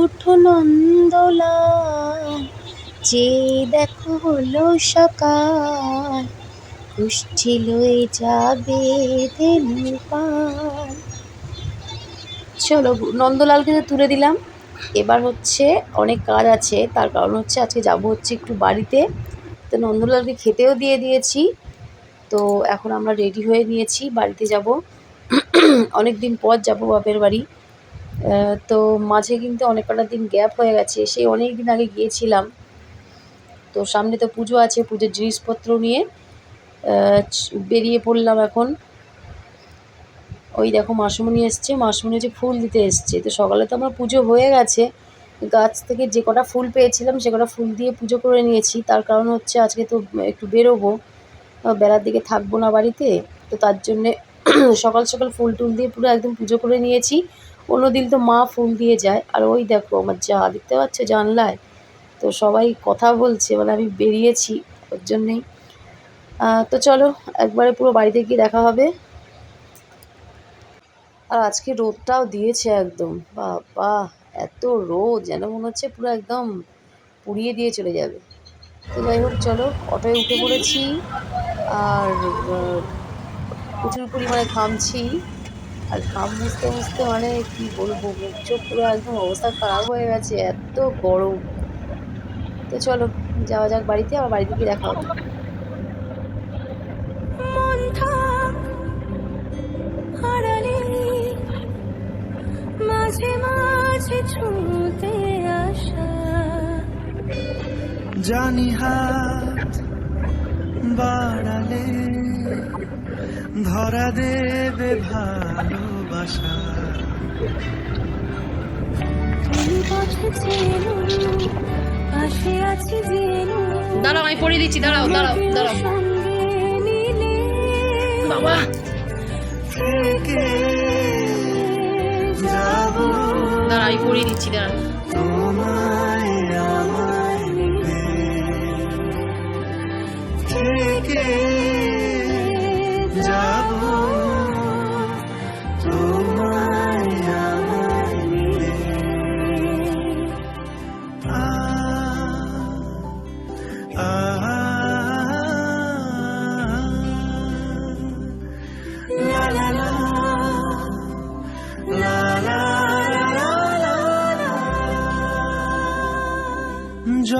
ওঠো নন্দলাল যে দেখো হলো সকাল কুষ্ঠি লয়ে যাবে চলো নন্দলালকে তো তুলে দিলাম। এবার হচ্ছে অনেক কাজ আছে, তার কারণ হচ্ছে আজকে যাব হচ্ছে একটু বাড়িতে। তো নন্দলালকে খেতেও দিয়ে দিয়েছি। তো এখন আমরা রেডি হয়ে নিয়েছি, বাড়িতে যাব। অনেক দিন পর যাব বাপের বাড়ি। তো মাঝে কিন্তু অনেক কটা দিন গ্যাপ হয়ে গেছে, সেই অনেক দিন আগে গিয়েছিলাম। তো সামনে তো পুজো আছে, পুজোর জিনিসপত্র নিয়ে বেরিয়ে পড়লাম এখন। ওই দেখো মাসমণি এসছে, মাসমণি হচ্ছে ফুল দিতে এসছে। তো সকালে তো আমার পুজো হয়ে গেছে, গাছ থেকে যে কটা ফুল পেয়েছিলাম, সে কটা ফুল দিয়ে পুজো করে নিয়েছি। তার কারণ হচ্ছে আজকে তো একটু বেরোবো বেলার দিকে থাকব না বাড়িতে, তো তার জন্যে সকাল সকাল ফুল টুল দিয়ে পুরো একদম পুজো করে নিয়েছি। অন্যদিন তো মা ফুল দিয়ে যায়। আর ওই দেখো আমার যা, দেখতে পাচ্ছ জানলায়? তো সবাই কথা বলছে মানে আমি বেরিয়েছি ওর জন্যেই। তো চলো, একবারে পুরো বাড়িতে গিয়ে দেখা হবে। আর আজকে রোদটাও দিয়েছে একদম। বাবা, এত রোদ, যেন মনে হচ্ছে পুরো একদম পুড়িয়ে দিয়ে চলে যাবে। তো যাই হোক, চলো, অটোয় উঠে পড়েছি। আর প্রচুর পরিমাণে ঘামছি। আর ঘাম মুছতে মুছতে মানে কি বলব মুখ চোখ পুরো একদম অবস্থা খারাপ হয়ে গেছে এত গরম। তো চলো যাওয়া যাক বাড়িতে আবার বাড়িতে গিয়ে দেখা হবে। মাঝে মাঝে ছুঁতে আসা। জানি হাত বাড়ালে ধরা দেবে ভালোবাসা। দাঁড়াও আমি পড়ে দিচ্ছি দাঁড়াও দাঁড়াও দাঁড়াও। বাবা। দাঁড়া আমি পড়ে দিচ্ছি দাঁড়া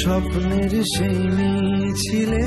স্বপ্নের সেই মিছিলে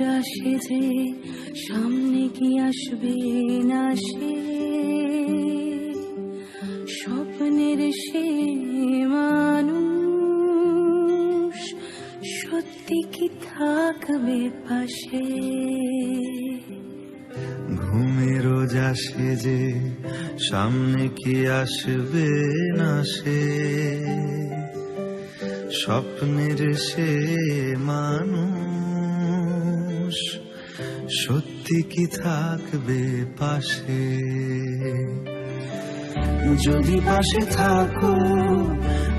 রোজ যে সামনে কি আসবে না সে? স্বপ্নের সে মানুষ সত্যি কি থাকবে পাশে? ঘুমের আসে যে সামনে কি আসবে না সে? স্বপ্নের সে মানুষ সত্যি কি থাকবে পাশে? যদি পাশে থাকো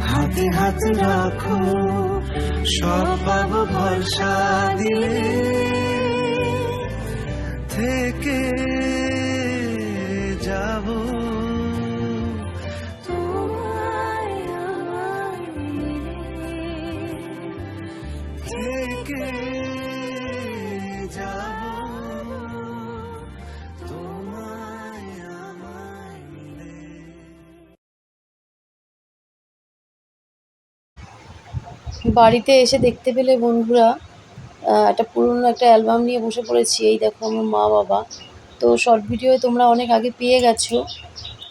হাতে হাতে রাখো সব পাবো ভরসা দিলে বাড়িতে এসে দেখতে পেলে বন্ধুরা একটা পুরনো একটা অ্যালবাম নিয়ে বসে পড়েছি। এই দেখো আমার মা বাবা। তো শর্ট ভিডিওয়ে তোমরা অনেক আগে পেয়ে গেছো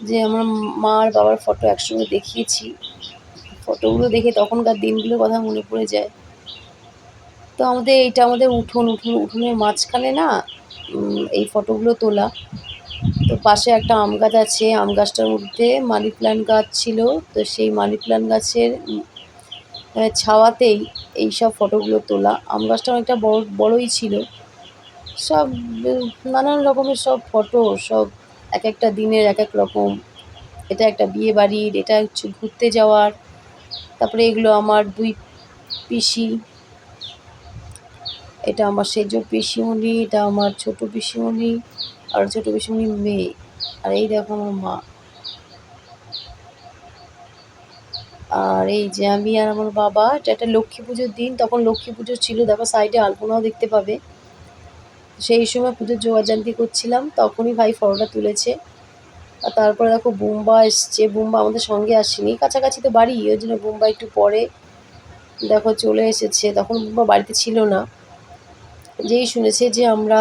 যে আমার মা আর বাবার ফটো একসঙ্গে দেখিয়েছি। ফটোগুলো দেখে তখনকার দিনগুলোর কথা মনে পড়ে যায়। তো আমাদের এইটা আমাদের উঠোন উঠোন, উঠোনের মাঝখানে না এই ফটোগুলো তোলা। তো পাশে একটা আম গাছ আছে, আম গাছটার মধ্যে মানি প্ল্যান্ট গাছ ছিল। তো সেই মানি প্ল্যান্ট গাছের আহ, ছাওয়াতেই এই সব ফটোগুলো তোলা। আম গাছটা অনেকটা বড় বড়ই ছিল। সব নানান রকমের সব ফটো সব এক একটা দিনের এক এক রকম। এটা একটা বিয়ে বাড়ির এটা হচ্ছে ঘুরতে যাওয়ার। তারপরে এগুলো আমার দুই পিসি। এটা আমার সেজ পিসিমণি এটা আমার ছোট পিসিমণি আর ছোট পিসিমণির মেয়ে। আর এই দেখো আমার মা। আর এই যে আমি আর আমার বাবা, এটা একটা লক্ষ্মী পুজোর দিন, তখন লক্ষ্মী পুজো ছিল, দেখো সাইডে আলপনাও দেখতে পাবে। সেই সময় পুজোর জোগাড়জান্তি করছিলাম, তখনই ভাই ফটোটা তুলেছে। আর তারপরে দেখো বুম্বা এসছে, বুম্বা আমাদের সঙ্গে আসেনি, কাছাকাছি তো বাড়ি, ওই জন্য বুম্বা একটু পরে দেখো চলে এসেছে, তখন বুম্বা বাড়িতে ছিল না। যেই শুনেছে যে আমরা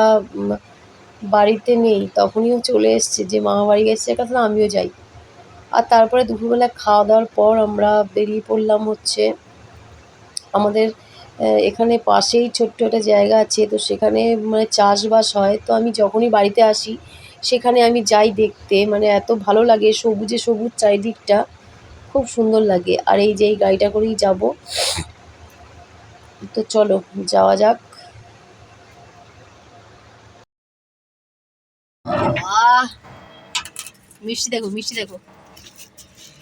বাড়িতে নেই, তখনই চলে এসছে যে মামা বাড়ি গেছে কথা আমিও যাই। আর তারপরে দুপুরবেলা খাওয়া দাওয়ার পর আমরা বেরিয়ে পড়লাম হচ্ছে আমাদের এখানে পাশেই ছোট্ট একটা জায়গা আছে, তো সেখানে মানে চাষবাস হয়। তো আমি যখনই বাড়িতে আসি, সেখানে আমি যাই দেখতে মানে এত ভালো লাগে সবুজে সবুজ চারিদিকটা, খুব সুন্দর লাগে। আর এই যে এই গাড়িটা করেই যাব। তো চলো, যাওয়া যাক। মিষ্টি দেখো মিষ্টি দেখো মামা এটা পুরোটা বন্ধ হবে না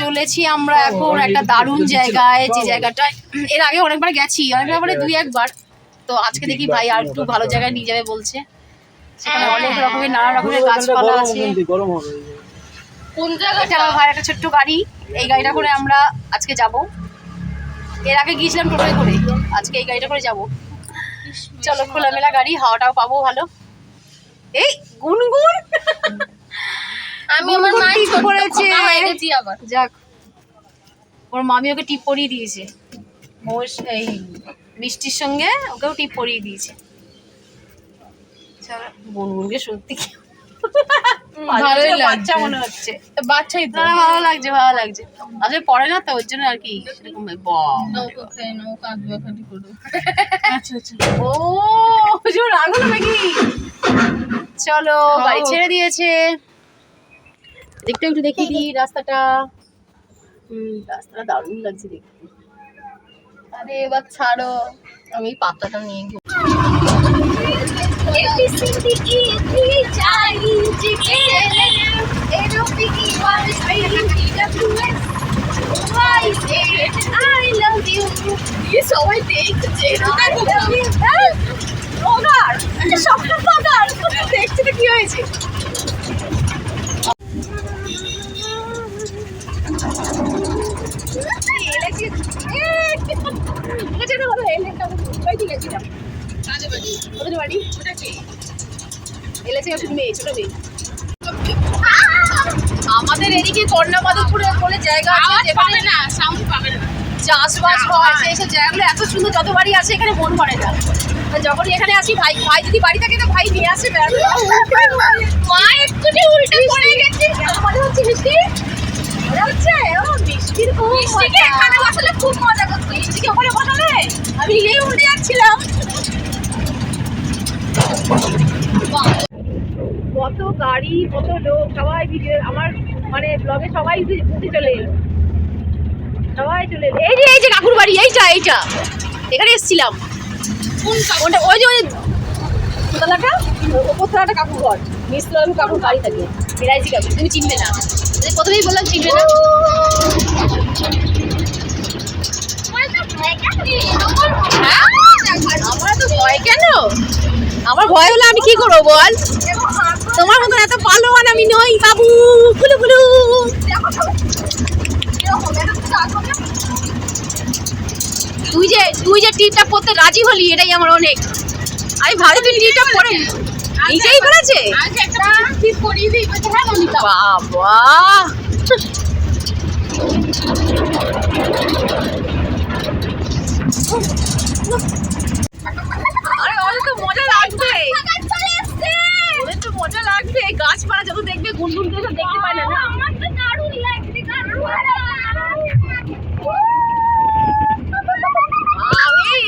চলেছি আমরা এখন একটা দারুণ জায়গায় যে জায়গাটায় এর আগে অনেকবার গেছি অনেকবার মানে দুই একবার। তো আজকে দেখি ভাই আর একটু ভালো জায়গায় নিয়ে যাবে বলছে। সেখানে অনেক রকমের নানা রকমের গাছপালা আছে। কোন জায়গাটা আমার ভাইয়ের একটা ছোট্ট গাড়ি। এই গাড়িটা করে আমরা আজকে যাব। এর আগে গিয়েছিলাম টোটোয় করে। আজকে এই গাড়িটা করে যাব। চলো খোলামেলা গাড়ি হাওয়াটাও পাবো ভালো। এই গুনগুন! আমি আমার হয়ে গেছি আবার। যাক। ওর মামি ওকে টিপ পরিয়ে দিয়েছে। ওর এই মিষ্টির সঙ্গে ওকেও টিপ পরিয়ে দিয়েছে। চলো, সত্যি কি ভালোই লাগছে। মনে হচ্ছে। বাচ্চাই তো। ভালো লাগছে ভালো লাগছে। আসলে পড়ে না তো ওর জন্য আর কি সেরকম আচ্ছা আচ্ছা। ও নাকি? চলো বাড়ি ছেড়ে দিয়েছে। দেখতে একটু দেখিয়ে দিই রাস্তাটা। হুম রাস্তাটা দারুণ লাগছে দেখতে। আরে এবার ছাড়ো। আমি পাতাটা নিয়ে গিয়ে সবাই দেখছে দেখছি তো কি? হয়েছে আমাদের এদিকে কন্যা মাধবপুরে বলে জায়গা আছে যেখানে না সাউন্ড পাবে না। চাষবাস হয় সেই সব জায়গাগুলো এত সুন্দর যত বাড়ি আছে এখানে মন ভরে না। যখনই এখানে আসি ভাই ভাই যদি বাড়ি থাকে তো ভাই নিয়ে আসে মা একটুটি উল্টে পড়ে গেছে। মজা হচ্ছে মিষ্টি? হচ্ছে? মিষ্টির খুব মিষ্টিকে এখানে বসালে খুব মজা করতো। মিষ্টিকে ওখানে বসালে আমি নিজেই উল্টে যাচ্ছিলাম। কত গাড়ি কত লোক সবাই ভিডিও আমার মানে ব্লগে সবাই উঠে উঠে চলে এলো। সবাই চলে এলো। এই যে এই যে কাকুর বাড়ি এইটা এইটা। এখানে এসেছিলাম। ওটা ওই যে ওই দোতলাটা ওপরতলাটা কাকুর ঘর। নিচতলা কাকুর বাড়ি থাকে। এরাইছি কাকু তুমি চিনবে না। সে প্রথমেই বললাম চিনবে না। কেন? আমার ভয় হলে আমি কি করব বল? তোমার মতন এত পালোয়ান আমি নই বাবু কুলু কুলু তুই যে তুই যে টিপটা পড়তে রাজি হলি, এটাই আমার অনেক। আমি ভালো তুই টিপটা পরে নিজেই করেছে? বাবা। আরে ওদের তো মজা লাগবে। ওদের তো মজা লাগবে। গাছপালা যত দেখবে গুনগুন করে দেখতে পায় না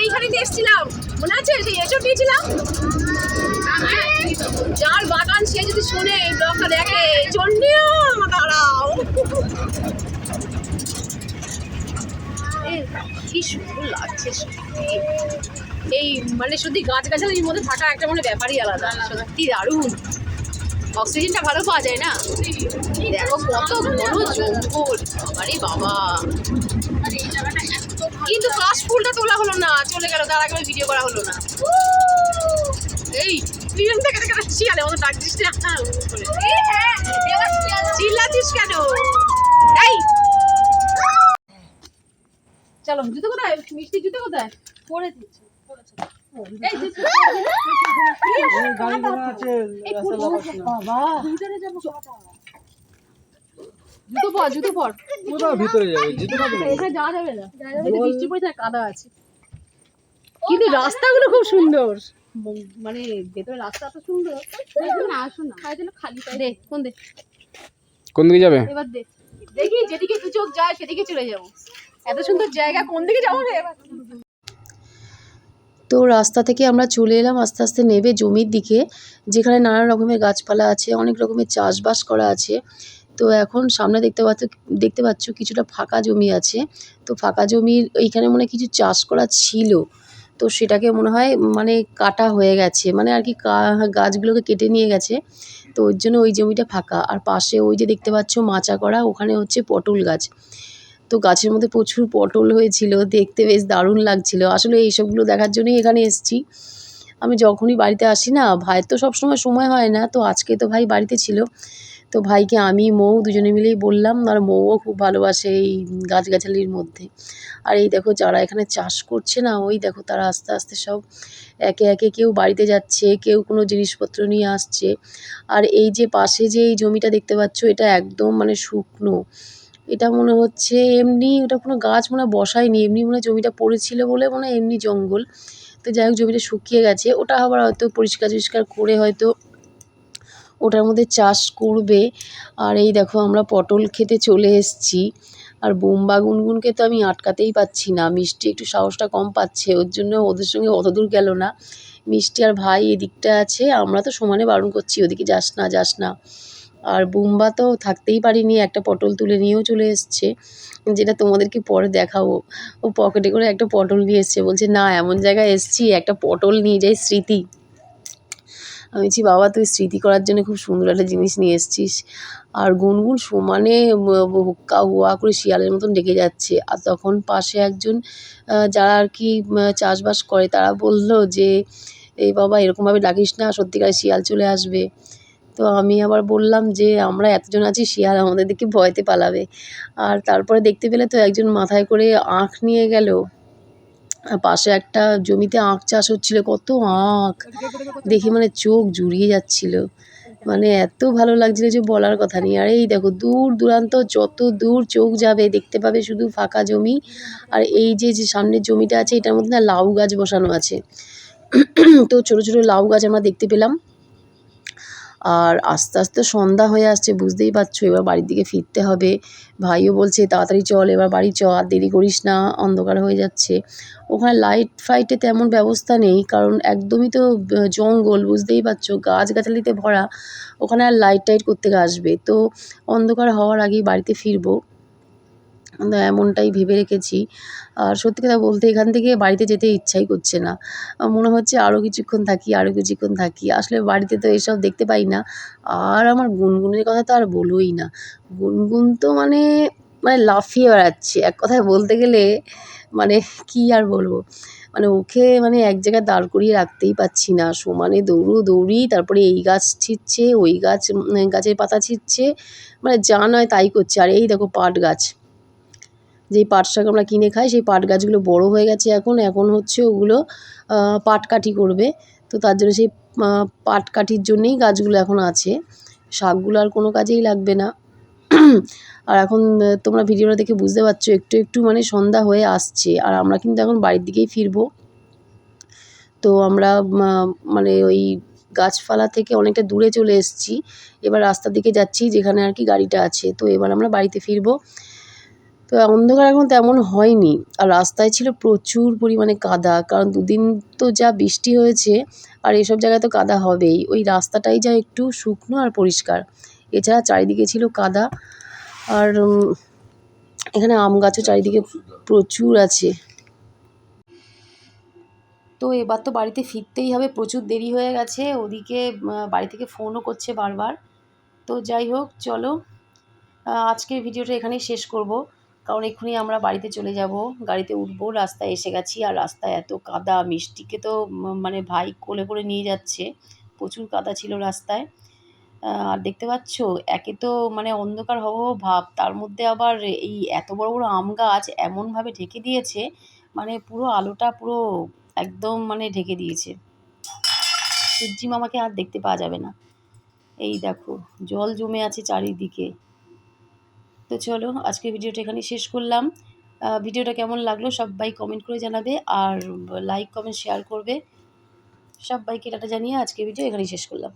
এইখানে এসেছিলাম। মনে আছে? সেই এসব দিয়েছিলাম যার বাগান সে যদি শোনে, এই ব্লগটা দেখে চন্ডিও দাঁড়াও কি সুন্দর লাগছে এই মানে সত্যি গাছ গাছালির মধ্যে থাকা একটা মানে ব্যাপারই আলাদা, সত্যি দারুণ। অক্সিজেনটা ভালো পাওয়া যায় না? দেখো কত ঘন জঙ্গল। আরে বাবা। কিন্তু কাশ ফুলটা তোলা হলো না চলে গেল তার আগে ভিডিও করা হলো না। এই পিছন থেকে থেকে শিয়ালে মতো ডাকছিস না। বলে। চিল্লাচ্ছিস কেন? এই। চলো জুতো কোথায়? মিষ্টি জুতো কোথায়? পরে দিচ্ছি বাবা। জুতো পর জুতো পর। ভিতরে যাবে? যেতে পারবে না? এখানে যাওয়া যাবে না। বৃষ্টি পড়ে থাকে কাদা আছে। কিন্তু রাস্তাগুলো খুব সুন্দর। মানে ভেতরে রাস্তা এত সুন্দর। না আসো না। খালি দে কোন দে? কোন দিকে যাবে? এবার দে। দেখি যেদিকে দু চোখ যায় সেদিকে চলে যাব। এত সুন্দর জায়গা কোন দিকে যাব রে? এবার তো রাস্তা থেকে আমরা চলে এলাম আস্তে আস্তে নেবে জমির দিকে যেখানে নানা রকমের গাছপালা আছে অনেক রকমের চাষবাস করা আছে। তো এখন সামনে দেখতে পাচ্ছ দেখতে পাচ্ছ কিছুটা ফাঁকা জমি আছে। তো ফাঁকা জমির এইখানে মনে কিছু চাষ করা ছিল। তো সেটাকে মনে হয় মানে কাটা হয়ে গেছে। মানে আর কি কা- গাছগুলোকে কেটে নিয়ে গেছে। তো ওই জন্য ওই জমিটা ফাঁকা। আর পাশে ওই যে দেখতে পাচ্ছ মাচা করা, ওখানে হচ্ছে পটল গাছ। তো গাছের মধ্যে প্রচুর পটল হয়েছিল। দেখতে বেশ দারুণ লাগছিল। আসলে এইসবগুলো দেখার জন্যই এখানে এসেছি। আমি যখনই বাড়িতে আসি না, ভাইয়ের তো সবসময় সময় হয় না। তো আজকে তো ভাই বাড়িতে ছিল। তো ভাইকে আমি, মৌ দুজনে মিলেই বললাম, আর মৌও খুব ভালোবাসে এই গাছগাছালির মধ্যে। আর এই দেখো যারা এখানে চাষ করছে না, ওই দেখো তারা আস্তে আস্তে সব একে একে কেউ বাড়িতে যাচ্ছে, কেউ কোনো জিনিসপত্র নিয়ে আসছে। আর এই যে পাশে যে এই জমিটা দেখতে পাচ্ছ, এটা একদম মানে শুকনো। এটা মনে হচ্ছে এমনি ওটা কোনো গাছ মনে হয় বসায়নি, এমনি মনে হয় জমিটা পড়েছিল বলে মনে হয় এমনি জঙ্গল। তো যাই হোক, জমিটা শুকিয়ে গেছে। ওটা আবার হয়তো পরিষ্কার টরিষ্কার করে হয়তো ওটার মধ্যে চাষ করবে। আর এই দেখো আমরা পটল খেতে চলে এসেছি। আর বোম্বা গুনগুনকে তো আমি আটকাতেই পাচ্ছি না। মিষ্টি একটু সাহসটা কম পাচ্ছে, ওর জন্য ওদের সঙ্গে অত দূর গেল না। মিষ্টি আর ভাই এদিকটা আছে, আমরা তো সমানে বারণ করছি, ওদিকে যাস না যাস না। আর বুম্বা তো থাকতেই পারিনি, একটা পটল তুলে নিয়েও চলে এসছে, যেটা তোমাদেরকে পরে দেখাবো। ও পকেটে করে একটা পটল নিয়ে এসছে, বলছে, না, এমন জায়গায় এসছি, একটা পটল নিয়ে যাই স্মৃতি। আমি বলছি, বাবা, তুই স্মৃতি করার জন্য খুব সুন্দর একটা জিনিস নিয়ে এসছিস। আর গুনগুন সমানে হুক্কা হুয়া করে শিয়ালের মতন ডেকে যাচ্ছে। আর তখন পাশে একজন যারা আর কি চাষবাস করে, তারা বলল যে এই বাবা এরকমভাবে ডাকিস না সত্যিকার শিয়াল চলে আসবে। তো আমি আবার বললাম যে, আমরা এতজন আছি, শিয়াল আমাদের দিকে ভয়তে পালাবে। আর তারপরে দেখতে পেলে তো একজন মাথায় করে আঁখ নিয়ে গেল। পাশে একটা জমিতে আখ চাষ হচ্ছিল, কত আখ। দেখে মানে চোখ জুড়িয়ে যাচ্ছিল। মানে এত ভালো লাগছিল যে বলার কথা নেই। আর এই দেখো, দূর দূরান্ত, যত দূর চোখ যাবে, দেখতে পাবে শুধু ফাঁকা জমি। আর এই যে যে সামনের জমিটা আছে, এটার মধ্যে না লাউ গাছ বসানো আছে। তো ছোটো ছোটো লাউ গাছ আমরা দেখতে পেলাম। আর আস্তে আস্তে সন্ধ্যা হয়ে আসছে, বুঝতেই পারছ, এবার বাড়ির দিকে ফিরতে হবে। ভাইও বলছে, তাড়াতাড়ি চল, এবার বাড়ি চ, আর দেরি করিস না, অন্ধকার হয়ে যাচ্ছে। ওখানে লাইট ফাইটে তেমন ব্যবস্থা নেই, কারণ একদমই তো জঙ্গল, বুঝতেই পারছ, গাছগাছালিতে ভরা। ওখানে আর লাইট টাইট করতে আসবে, তো অন্ধকার হওয়ার আগেই বাড়িতে ফিরবো। এমনটাই ভেবে রেখেছি। আর সত্যি কথা বলতে এখান থেকে বাড়িতে যেতে ইচ্ছাই করছে না। মনে হচ্ছে আরও কিছুক্ষণ থাকি আরও কিছুক্ষণ থাকি। আসলে বাড়িতে তো এসব দেখতে পাই না। আর আমার গুনগুনের কথা তো আর বলোই না। গুনগুন তো মানে মানে লাফিয়ে বেড়াচ্ছে। এক কথায় বলতে গেলে মানে কি আর বলব? মানে ওকে মানে এক জায়গায় দাঁড় করিয়ে রাখতেই পারছি না। সমানে দৌড়ো, দৌড়ি, তারপরে এই গাছ ছিঁড়ছে, ওই গাছ গাছের পাতা ছিঁড়ছে। মানে যা নয় তাই করছে। আর এই দেখো পাট গাছ। যেই পাট শাক আমরা কিনে খাই সেই পাট গাছগুলো বড় হয়ে গেছে এখন। এখন হচ্ছে ওগুলো আহ, পাট কাঠি করবে। তো তার জন্য সেই আহ, পাট কাঠির জন্যেই গাছগুলো এখন আছে। শাকগুলো আর কোনো কাজেই লাগবে না। আর এখন তোমরা ভিডিওটা দেখে বুঝতে পারছ একটু একটু মানে সন্ধ্যা হয়ে আসছে। আর আমরা কিন্তু এখন বাড়ির দিকেই ফিরবো। তো আমরা মানে ওই গাছপালা থেকে অনেকটা দূরে চলে এসেছি। এবার রাস্তার দিকে যাচ্ছি যেখানে আর কি গাড়িটা আছে। তো এবার আমরা বাড়িতে ফিরবো। তো অন্ধকার এখন তেমন হয়নি। আর রাস্তায় ছিল প্রচুর পরিমাণে কাদা, কারণ দুদিন তো যা বৃষ্টি হয়েছে, আর এসব জায়গায় তো কাদা হবেই। ওই রাস্তাটাই যা একটু শুকনো আর পরিষ্কার। এছাড়া চারিদিকে ছিল কাদা, আর এখানে আম গাছও চারিদিকে প্রচুর আছে। তো এবার তো বাড়িতে ফিরতেই হবে, প্রচুর দেরি হয়ে গেছে। ওদিকে বাড়ি থেকে ফোনও করছে বারবার। তো যাই হোক, চলো আজকের ভিডিওটা এখানেই শেষ করব। কারণ এক্ষুনি আমরা বাড়িতে চলে যাব, গাড়িতে উঠবো, রাস্তায় এসে গেছি আর রাস্তায় এত কাদা, মিষ্টিকে তো মানে ভাই কোলে করে নিয়ে যাচ্ছে, প্রচুর কাদা ছিল রাস্তায়। আর দেখতে পাচ্ছ, একে তো মানে অন্ধকার হব ভাব, তার মধ্যে আবার এই এত বড় বড় আম গাছ এমনভাবে ঢেকে দিয়েছে মানে পুরো আলোটা পুরো একদম মানে ঢেকে দিয়েছে। সূর্যি মামাকে আর দেখতে পাওয়া যাবে না। এই দেখো, জল জমে আছে চারিদিকে। তো চলো আজকে ভিডিওটা এখানে শেষ করলাম। ভিডিওটা কেমন লাগল সবাই কমেন্ট করে জানাবে আর লাইক কমেন্ট শেয়ার করবে। সবাইকে টাটা জানিয়ে আজকে ভিডিও এখানেই শেষ করলাম।